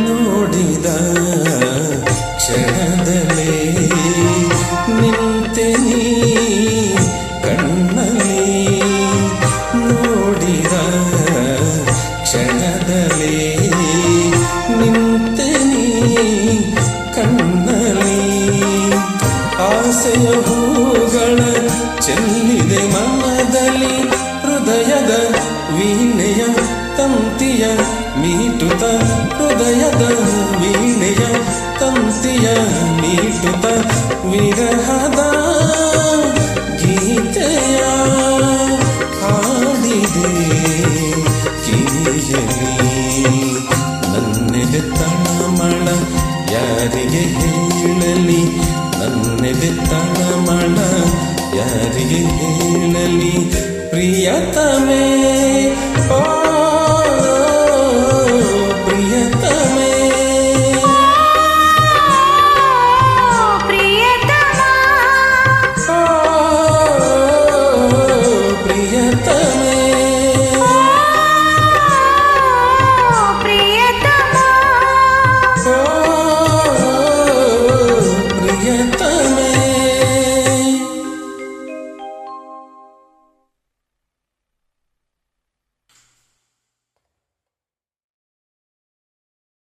ನೋಡಿದ ಕ್ಷಣದಲ್ಲೇ ನಿಂತೆ ನೀ ಕಣ್ಣಲ್ಲಿ ನೋಡಿದ ಕ್ಷಣದಲ್ಲೇ ನಿಂತೆ ನೀ ಕಣ್ಣಲ್ಲಿ ಆಸೆಯ ಹೂಗಳ ಚೆಲ್ಲಿದೆ ಮನದಲ್ಲಿ ತಂತಿಯ ಮೀಟುತ ವಿರಹದ ಗೀತೆಯ ಹಾಡಿದೆ ಕಿವಿಯಲಿ ನನ್ನೆದೆ ತಳಮಳ ಯಾರಿಗೆ ಹೇಳಲಿ ನನ್ನೆದೆ ತಳಮಳ ಯಾರಿಗೆ ಹೇಳಲಿ ಪ್ರಿಯತಮೇ ಓ